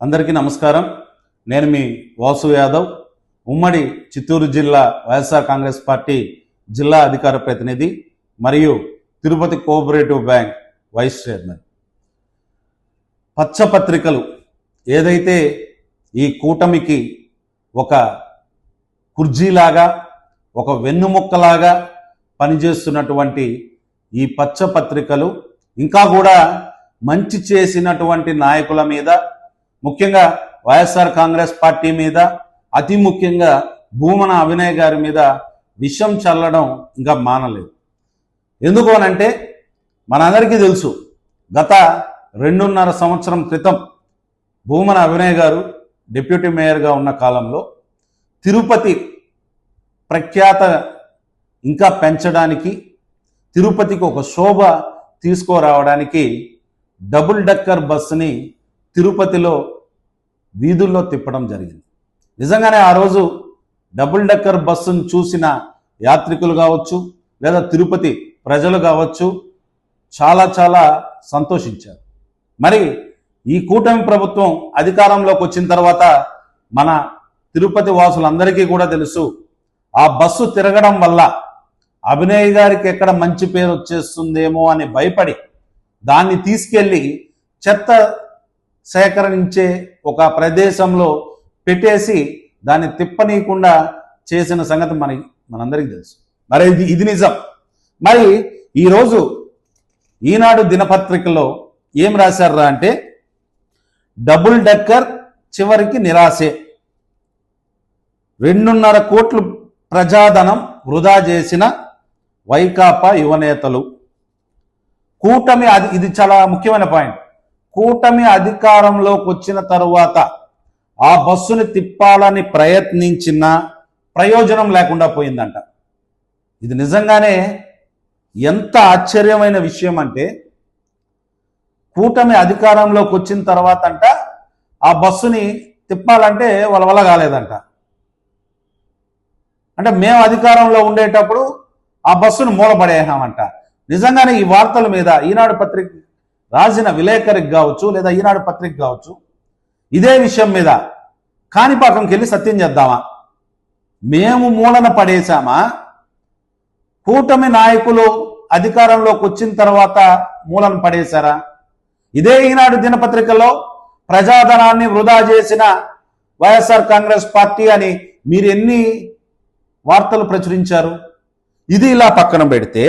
అందరికీ నమస్కారం. నేను మీ వాసు యాదవ్. ఉమ్మడి చిత్తూరు జిల్లా వైఎస్ఆర్ కాంగ్రెస్ పార్టీ జిల్లా అధికార ప్రతినిధి మరియు Tirupati cooperative bank vice chairman. పచ్చపత్రికలు ఏదైతే ఈ కూటమికి ఒక కుర్జీలాగా ఒక వెన్నుముక్కలాగా పనిచేస్తున్నటువంటి ఈ పచ్చపత్రికలు ఇంకా కూడా మంచి చేసినటువంటి నాయకుల మీద ముఖ్యంగా వైఎస్ఆర్ కాంగ్రెస్ పార్టీ మీద అతి ముఖ్యంగా భూమన అభినయ్ గారి మీద విషం చల్లడం ఇంకా మానలేదు. ఎందుకు అనంటే మనందరికీ తెలుసు గత రెండున్నర సంవత్సరం క్రితం భూమన అభినయ్ గారు డిప్యూటీ మేయర్గా ఉన్న కాలంలో తిరుపతి ప్రఖ్యాత ఇంకా పెంచడానికి తిరుపతికి ఒక శోభ తీసుకురావడానికి డబుల్ డక్కర్ బస్సుని తిరుపతిలో వీధుల్లో తిప్పడం జరిగింది. నిజంగానే ఆ రోజు డబుల్ డెక్కర్ బస్సును చూసిన యాత్రికులు కావచ్చు లేదా తిరుపతి ప్రజలు కావచ్చు చాలా చాలా సంతోషించారు. మరి ఈ కూటమి ప్రభుత్వం అధికారంలోకి వచ్చిన తర్వాత మన తిరుపతి వాసులందరికీ కూడా తెలుసు ఆ బస్సు తిరగడం వల్ల అభినయ్ గారికి ఎక్కడ మంచి పేరు వచ్చేస్తుందేమో అని భయపడి దాన్ని తీసుకెళ్ళి చెత్త సేకరించే ఒక ప్రదేశంలో పెట్టేసి దాన్ని తిప్పనీయకుండా చేసిన సంగతి మనకి మనందరికీ తెలుసు. మరి ఇది ఇది నిజం. మరి ఈరోజు ఈనాడు దినపత్రికలో ఏం రాశారా అంటే డబుల్ డెక్కర్ చివరికి నిరాశే. రెండున్నర కోట్లు ప్రజాధనం వృధా చేసిన వైకాపా యువనేతలు. కూటమి అది ఇది చాలా ముఖ్యమైన పాయింట్. కూటమి అధికారంలోకి వచ్చిన తరువాత ఆ బస్సుని తిప్పాలని ప్రయత్నించిన ప్రయోజనం లేకుండా పోయిందంట. ఇది నిజంగానే ఎంత ఆశ్చర్యమైన విషయం అంటే కూటమి అధికారంలోకి వచ్చిన తర్వాత అంట ఆ బస్సుని తిప్పాలంటే వాళ్ళ వల్ల కాలేదంట. అంటే మేము అధికారంలో ఉండేటప్పుడు ఆ బస్సును మూలపడేసామంట. నిజంగానే ఈ వార్తల మీద ఈనాడు పత్రిక రాసిన విలేకరికి కావచ్చు లేదా ఈనాడు పత్రిక కావచ్చు ఇదే విషయం మీద కాణిపాకంకి వెళ్ళి సత్యం చేద్దామా? మేము మూలన పడేశామా? కూటమి నాయకులు అధికారంలోకి వచ్చిన తర్వాత మూలన పడేశారా? ఇదే ఈనాడు దినపత్రికలో ప్రజాధనాన్ని వృధా చేసిన వైఎస్ఆర్ కాంగ్రెస్ పార్టీ అని మీరు ఎన్ని వార్తలు ప్రచురించారు? ఇది ఇలా పక్కన పెడితే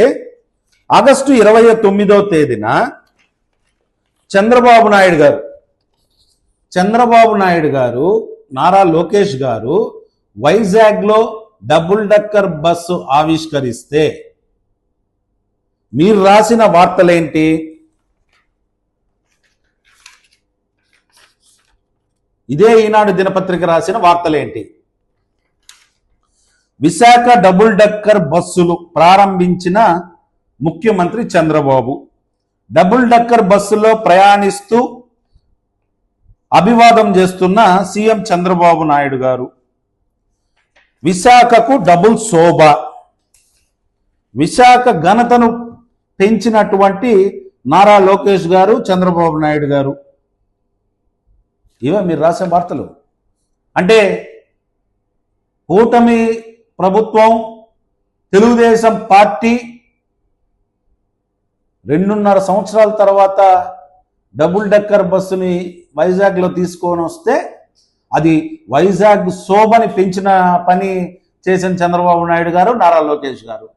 ఆగస్టు ఇరవై తొమ్మిదో తేదీన చంద్రబాబు నాయుడు గారు. చంద్రబాబు నాయుడు గారు నారా లోకేష్ గారు వైజాగ్లో డబుల్ డక్కర్ బస్సు ఆవిష్కరిస్తే మీరు రాసిన వార్తలేంటి? ఇదే ఈనాడు దినపత్రిక రాసిన వార్తలేంటి? విశాఖ డబుల్ డక్కర్ బస్సులు ప్రారంభించిన ముఖ్యమంత్రి చంద్రబాబు. డబుల్ డక్కర్ బస్సులో ప్రయాణిస్తూ అభివాదం చేస్తున్న సీఎం చంద్రబాబు నాయుడు గారు. విశాఖకు డబుల్ శోభ. విశాఖ ఘనతను పెంచినటువంటి నారా లోకేష్ గారు చంద్రబాబు నాయుడు గారు. ఇవే మీరు రాసే వార్తలు. అంటే కూటమి ప్రభుత్వం తెలుగుదేశం పార్టీ రెండున్నర సంవత్సరాల తర్వాత డబుల్ డెక్కర్ బస్సుని వైజాగ్లో తీసుకొని వస్తే అది వైజాగ్ శోభని పెంచిన పని చేసిన చంద్రబాబు నాయుడు గారు నారా లోకేష్ గారు.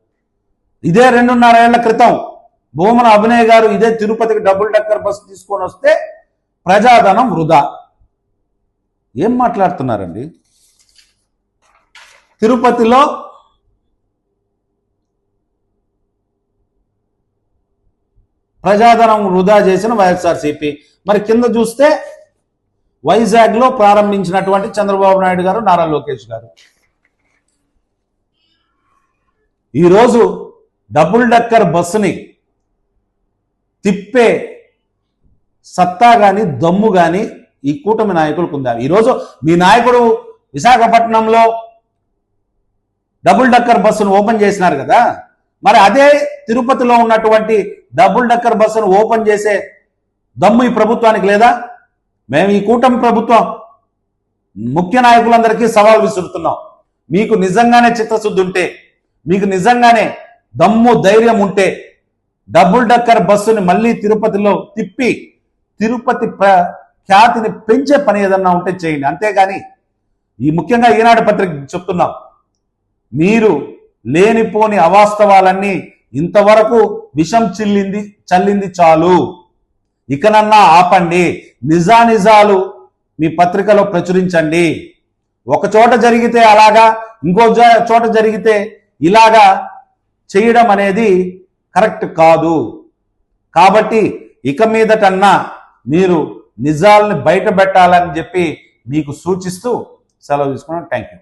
ఇదే రెండున్నర ఏళ్ళ క్రితం భూమన అభినయ్ గారు ఇదే తిరుపతికి డబుల్ డెక్కర్ బస్సు తీసుకొని వస్తే ప్రజాధనం వృధా. ఏం మాట్లాడుతున్నారండి? తిరుపతిలో ప్రజాధనం వృధా చేసిన వైఎస్ఆర్సీపీ. మరి కింద చూస్తే వైజాగ్లో ప్రారంభించినటువంటి చంద్రబాబు నాయుడు గారు నారా లోకేష్ గారు. ఈరోజు డబుల్ డక్కర్ బస్సుని తిప్పే సత్తా కానీ దమ్ము కానీ ఈ కూటమి నాయకులకు ఉందా? ఈరోజు మీ నాయకుడు విశాఖపట్నంలో డబుల్ డక్కర్ బస్సును ఓపెన్ చేసినారు కదా? మరి అదే తిరుపతిలో ఉన్నటువంటి డబుల్ డక్కర్ బస్సును ఓపెన్ చేసే దమ్ము ఈ ప్రభుత్వానికి లేదా? మేము ఈ కూటమి ప్రభుత్వం ముఖ్య నాయకులందరికీ సవాల్ విసురుతున్నాం. మీకు నిజంగానే చిత్తశుద్ధి ఉంటే మీకు నిజంగానే దమ్ము ధైర్యం ఉంటే డబుల్ డక్కర్ బస్సుని మళ్ళీ తిరుపతిలో తిప్పి తిరుపతి ప్ర- ఖ్యాతిని పెంచే పని ఏదన్నా ఉంటే చేయండి. అంతేగాని ఈ ముఖ్యంగా ఈనాడు పత్రిక చెప్తున్నాం. మీరు లేనిపోని అవాస్తవాలన్నీ ఇంతవరకు విషం చిల్లింది చల్లింది చాలు. ఇకనన్నా ఆపండి. నిజానిజాలు మీ పత్రికలో ప్రచురించండి. ఒక చోట జరిగితే అలాగా ఇంకో చోట జరిగితే ఇలాగా చేయడం అనేది కరెక్ట్ కాదు. కాబట్టి ఇక మీదటన్నా మీరు నిజాలని బయట పెట్టాలని చెప్పి మీకు సూచిస్తూ సెలవు తీసుకున్నాను. Thank you